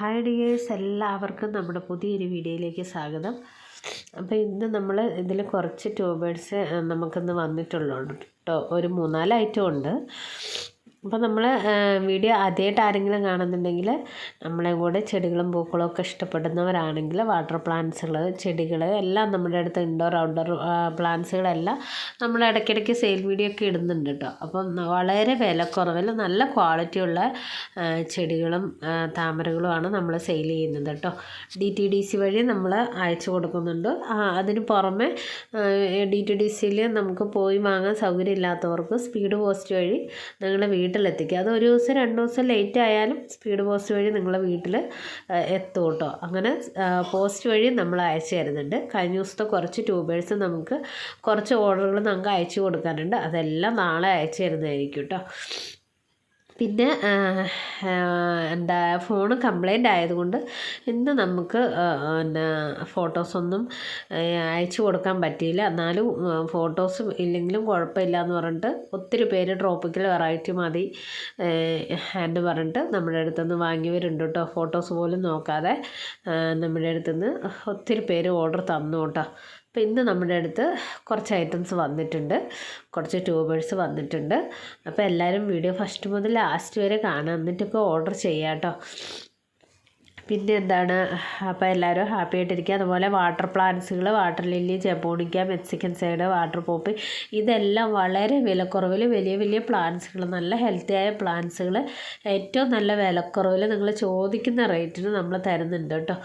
Hi dears എല്ലാവർക്കും നമ്മുടെ പുതിയൊരു വീഡിയോയിലേക്ക് സ്വാഗതം. അപ്പോൾ ഇന്ന് നമ്മൾ ഇതിൽ കുറച്ച് ട്യൂബേഴ്സ് നമുക്കിന്ന് വന്നിട്ടുള്ളൂ. കേട്ടോ ഒരു മൂന്നാൽ ഐറ്റം ഉണ്ട്. അപ്പോൾ നമ്മൾ വീഡിയോ ആദ്യമായിട്ട് ആരെങ്കിലും കാണുന്നുണ്ടെങ്കിൽ നമ്മളെ കൂടെ ചെടികളും പൂക്കളും ഒക്കെ ഇഷ്ടപ്പെടുന്നവരാണെങ്കിൽ വാട്ടർ പ്ലാന്റ്സുകൾ ചെടികൾ എല്ലാം നമ്മുടെ അടുത്ത് ഇൻഡോർ ഔട്ട്ഡോർ പ്ലാന്റ്സുകളെല്ലാം നമ്മൾ ഇടയ്ക്കിടയ്ക്ക് സെയിൽ വീഡിയോ ഒക്കെ ഇടുന്നുണ്ട് കേട്ടോ അപ്പം വളരെ വിലക്കുറവിൽ നല്ല ക്വാളിറ്റിയുള്ള ചെടികളും താമരകളുമാണ് നമ്മൾ സെയിൽ ചെയ്യുന്നത് കേട്ടോ ഡി ടി ഡി സി വഴി നമ്മൾ അയച്ചു കൊടുക്കുന്നുണ്ട്. അതിന് പുറമെ ഡി ടി ഡി സിയിൽ നമുക്ക് പോയി വാങ്ങാൻ സൗകര്യം ഇല്ലാത്തവർക്ക് സ്പീഡ് പോസ്റ്റ് വഴി നിങ്ങളുടെ വീട് വീട്ടിലെത്തിക്കുക. അത് ഒരു ദിവസം രണ്ട് ദിവസം ലേറ്റ് ആയാലും സ്പീഡ് പോസ്റ്റ് വഴി നിങ്ങളെ വീട്ടിൽ എത്തും കേട്ടോ. അങ്ങനെ പോസ്റ്റ് വഴി നമ്മൾ അയച്ചു തരുന്നുണ്ട്. കഴിഞ്ഞ ദിവസത്തെ കുറച്ച് ട്യൂബേഴ്സ് നമുക്ക് കുറച്ച് ഓർഡറുകൾ നമുക്ക് അയച്ചു കൊടുക്കാനുണ്ട്. അതെല്ലാം നാളെ അയച്ചു തരുന്നതായിരിക്കും കേട്ടോ. പിന്നെ എന്താ ഫോൺ കംപ്ലൈന്റ് ആയതുകൊണ്ട് ഇന്ന് നമുക്ക് പിന്നെ ഫോട്ടോസൊന്നും അയച്ചു കൊടുക്കാൻ പറ്റിയില്ല. എന്നാലും ഫോട്ടോസ് ഇല്ലെങ്കിലും കുഴപ്പമില്ല എന്ന് പറഞ്ഞിട്ട് ഒത്തിരി പേര് ട്രോപ്പിക്കൽ വെറൈറ്റി മതി എന്ന് പറഞ്ഞിട്ട് നമ്മുടെ അടുത്തുനിന്ന് വാങ്ങിയവരുണ്ട് കേട്ടോ. ഫോട്ടോസ് പോലും നോക്കാതെ നമ്മുടെ അടുത്തുനിന്ന് ഒത്തിരി പേര് ഓർഡർ തന്നു കേട്ടോ. അപ്പോൾ ഇന്ന് നമ്മുടെ അടുത്ത് കുറച്ച് ഐറ്റംസ് വന്നിട്ടുണ്ട്. കുറച്ച് ട്യൂബേഴ്സ് വന്നിട്ടുണ്ട്. അപ്പോൾ എല്ലാവരും വീഡിയോ ഫസ്റ്റ് മുതൽ ലാസ്റ്റ് വരെ കാണാം. എന്നിട്ടിപ്പോൾ ഓർഡർ ചെയ്യാം കേട്ടോ. പിന്നെ എന്താണ്? അപ്പോൾ എല്ലാവരും ഹാപ്പി ആയിട്ടിരിക്കുക. അതുപോലെ water പ്ലാന്റ്സുകൾ water lily japonica Mexican side water poppy ഇതെല്ലാം വളരെ വിലക്കുറവിൽ വലിയ വലിയ പ്ലാന്റ്സുകൾ നല്ല ഹെൽത്തി ആയ പ്ലാന്റ്സുകൾ ഏറ്റവും നല്ല വിലക്കുറവിൽ നിങ്ങൾ ചോദിക്കുന്ന റേറ്റിന് നമ്മൾ തരുന്നുണ്ട് കേട്ടോ.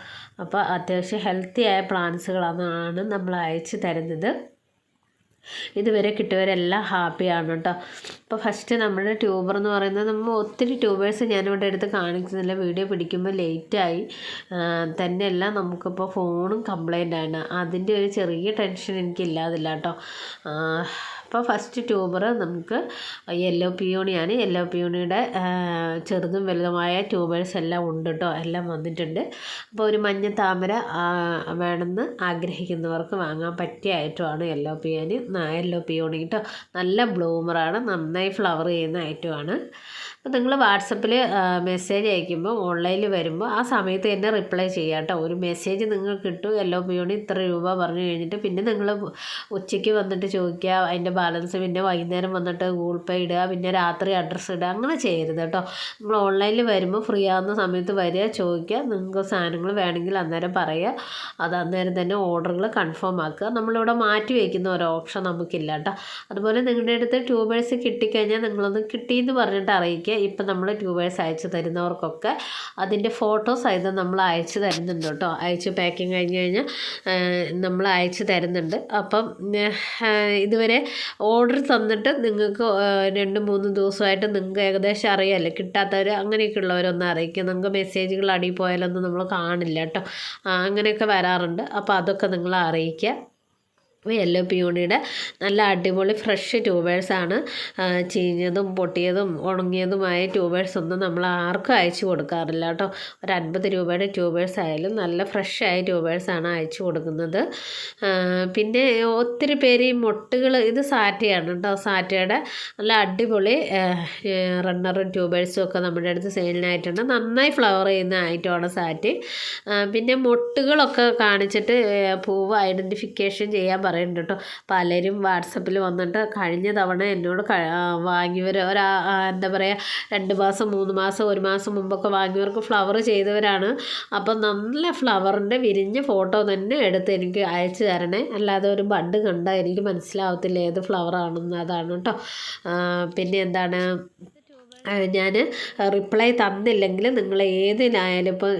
അപ്പോൾ അത്യാവശ്യം ഹെൽത്തി ആയ പ്ലാന്റ്സുകളാണ് നമ്മൾ അയച്ച് തരുന്നത്. ഇതുവരെ കിട്ടിയവരെല്ലാം ഹാപ്പിയാണ് കേട്ടോ. അപ്പോൾ ഫസ്റ്റ് നമ്മുടെ ട്യൂബർ എന്ന് പറയുന്നത് നമ്മൾ ഒത്തിരി ട്യൂബേഴ്സ് ഞാനിവിടെ എടുത്ത് കാണിക്കുന്നില്ല. വീഡിയോ പിടിക്കുമ്പോൾ ലേറ്റായി തന്നെയല്ല നമുക്കിപ്പോൾ ഫോണും കംപ്ലൈന്റ് ആണ്. അതിന്റെ ഒരു ചെറിയ ടെൻഷൻ എനിക്കില്ലാതില്ല കേട്ടോ. അപ്പോൾ ഫസ്റ്റ് ട്യൂബർ നമുക്ക് യെല്ലോ പിയോണിയാണ് യെല്ലോ പിയോണിയുടെ ചെറുതും വലുതുമായ ട്യൂബേഴ്സ് എല്ലാം ഉണ്ട് കേട്ടോ എല്ലാം വന്നിട്ടുണ്ട്. അപ്പോൾ ഒരു മഞ്ഞ താമര വേണമെന്ന് ആഗ്രഹിക്കുന്നവർക്ക് വാങ്ങാൻ പറ്റിയ ഐറ്റമാണ് യെല്ലോ പിയോണി യെല്ലോ പിയോണി കേട്ടോ നല്ല ബ്ലൂമറാണ് നന്നായി ഫ്ലവർ ചെയ്യുന്ന ഐറ്റമാണ് അപ്പോൾ നിങ്ങൾ വാട്സപ്പിൽ മെസ്സേജ് അയക്കുമ്പോൾ ഓൺലൈനിൽ വരുമ്പോൾ ആ സമയത്ത് തന്നെ റിപ്ലൈ ചെയ്യുക കേട്ടോ ഒരു മെസ്സേജ് നിങ്ങൾക്ക് കിട്ടും. യെല്ലോ പിയോണി ഇത്ര രൂപ പറഞ്ഞു കഴിഞ്ഞിട്ട് പിന്നെ നിങ്ങൾ ഉച്ചയ്ക്ക് വന്നിട്ട് ചോദിക്കുക അതിന്റെ ബാലൻസ്. പിന്നെ വൈകുന്നേരം വന്നിട്ട് ഗൂഗിൾ പേ ഇടുക പിന്നെ രാത്രി അഡ്രസ്സ് ഇടുക അങ്ങനെ ചെയ്യരുത് കേട്ടോ. നമ്മൾ ഓൺലൈനിൽ വരുമ്പോൾ ഫ്രീ ആവുന്ന സമയത്ത് വരിക ചോദിക്കുക നിങ്ങൾക്ക് സാധനങ്ങൾ വേണമെങ്കിൽ അന്നേരം പറയുക. അത് അന്നേരം തന്നെ ഓർഡറുകൾ കൺഫേം ആക്കുക. നമ്മളിവിടെ മാറ്റി വയ്ക്കുന്ന ഒരു ഓപ്ഷൻ നമുക്കില്ല കേട്ടോ. അതുപോലെ നിങ്ങളുടെ അടുത്ത് ട്യൂബേഴ്സ് കിട്ടിക്കഴിഞ്ഞാൽ നിങ്ങളൊന്ന് കിട്ടിയെന്ന് പറഞ്ഞിട്ട് അറിയിക്കുക. ഇപ്പം നമ്മൾ ട്യൂബേഴ്സ് അയച്ചു തരുന്നവർക്കൊക്കെ അതിന്റെ ഫോട്ടോ സഹിതം നമ്മൾ അയച്ചു തരുന്നുണ്ട് കേട്ടോ. അയച്ച് പാക്കിങ് കഴിഞ്ഞ് കഴിഞ്ഞാൽ നമ്മൾ അയച്ചു തരുന്നുണ്ട്. അപ്പം ഇതുവരെ ഓർഡർ തന്നിട്ട് നിങ്ങൾക്ക് രണ്ട് മൂന്ന് ദിവസമായിട്ട് നിങ്ങൾക്ക് ഏകദേശം അറിയാമല്ലോ കിട്ടാത്തവർ അങ്ങനെയൊക്കെ ഉള്ളവരൊന്നും അറിയിക്കുക നിങ്ങൾക്ക് മെസ്സേജുകൾ അടി പോയാലൊന്നും നമ്മൾ കാണില്ല കേട്ടോ. അങ്ങനെയൊക്കെ വരാറുണ്ട്. അപ്പോൾ അതൊക്കെ നിങ്ങൾ അറിയിക്കുക. യെല്ലോ പിയോണിയുടെ നല്ല അടിപൊളി ഫ്രഷ് ട്യൂബേഴ്സാണ് ചീഞ്ഞതും പൊട്ടിയതും ഉണങ്ങിയതുമായ ട്യൂബേഴ്സ് ഒന്നും നമ്മൾ ആർക്കും അയച്ചു കൊടുക്കാറില്ല കേട്ടോ. ഒരു അൻപത് രൂപയുടെ ട്യൂബേഴ്സ് ആയാലും നല്ല ഫ്രഷായ ട്യൂബേഴ്സാണ് അയച്ചു കൊടുക്കുന്നത്. പിന്നെ ഒത്തിരി പേര് ഈ മുട്ടുകൾ ഇത് സാറ്റയാണ് കേട്ടോ. സാറ്റയുടെ നല്ല അടിപൊളി റണ്ണറും ട്യൂബേഴ്സും ഒക്കെ നമ്മുടെ അടുത്ത് സെയിലിനായിട്ടുണ്ട് നന്നായി ഫ്ലവർ ചെയ്യുന്ന ഐറ്റമാണ് സാറ്റ്. പിന്നെ മുട്ടുകളൊക്കെ കാണിച്ചിട്ട് പൂവ് ഐഡന്റിഫിക്കേഷൻ ചെയ്യാൻ പറയും പറയുന്നുണ്ട് കേട്ടോ. പലരും വാട്സപ്പിൽ വന്നിട്ട് കഴിഞ്ഞ തവണ എന്നോട് വാങ്ങിയവർ ഒരാ എന്താ പറയുക രണ്ട് മാസം മൂന്ന് മാസം ഒരു മാസം മുമ്പൊക്കെ വാങ്ങിയവർക്ക് ഫ്ലവർ ചെയ്തവരാണ്. അപ്പം നല്ല ഫ്ലവറിന്റെ വിരിഞ്ഞ ഫോട്ടോ തന്നെ എടുത്ത് എനിക്ക് അയച്ചു തരണേ. അല്ലാതെ ഒരു ബഡ് കണ്ടാൽ എനിക്ക് മനസ്സിലാവത്തില്ല ഏത് ഫ്ലവറാണെന്ന്. അതാണ് കേട്ടോ. പിന്നെ എന്താണ്? ഞാൻ റിപ്ലൈ തന്നില്ലെങ്കിൽ നിങ്ങൾ ഏതിനായാലും ഇപ്പോൾ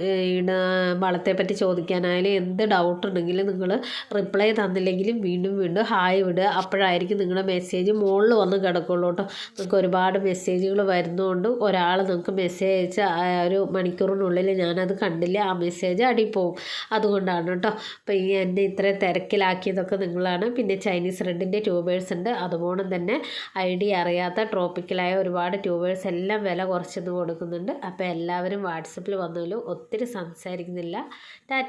വളത്തെപ്പറ്റി ചോദിക്കാനായാലും എന്ത് ഡൗട്ട് ഉണ്ടെങ്കിലും നിങ്ങൾ റിപ്ലൈ തന്നില്ലെങ്കിലും വീണ്ടും വീണ്ടും ഹായ് വിടുക അപ്പോഴായിരിക്കും നിങ്ങളുടെ മെസ്സേജ് മുകളിൽ വന്ന് കിടക്കുള്ളൂ കേട്ടോ. നിങ്ങൾക്ക് ഒരുപാട് മെസ്സേജുകൾ വരുന്നതുകൊണ്ട് ഒരാൾ നിങ്ങൾക്ക് മെസ്സേജ് അയച്ച ഒരു മണിക്കൂറിനുള്ളിൽ ഞാനത് കണ്ടില്ല. ആ മെസ്സേജ് അടി പോവും. അതുകൊണ്ടാണ് കേട്ടോ. അപ്പോൾ ഈ എന്നെ ഇത്രയും തിരക്കിലാക്കിയതൊക്കെ നിങ്ങളാണ്. പിന്നെ ചൈനീസ് റെഡിന്റെ ട്യൂബേഴ്സ് ഉണ്ട്. അതുപോലെ തന്നെ ഐ ഡി അറിയാത്ത ട്രോപ്പിക്കലായ ഒരുപാട് ട്യൂബേഴ്സ് എല്ലാം വില കുറച്ചത് കൊടുക്കുന്നുണ്ട്. അപ്പോൾ എല്ലാവരും വാട്സപ്പിൽ വന്നാലും ഒത്തിരി സംസാരിക്കുന്നില്ല. ടാറ്റ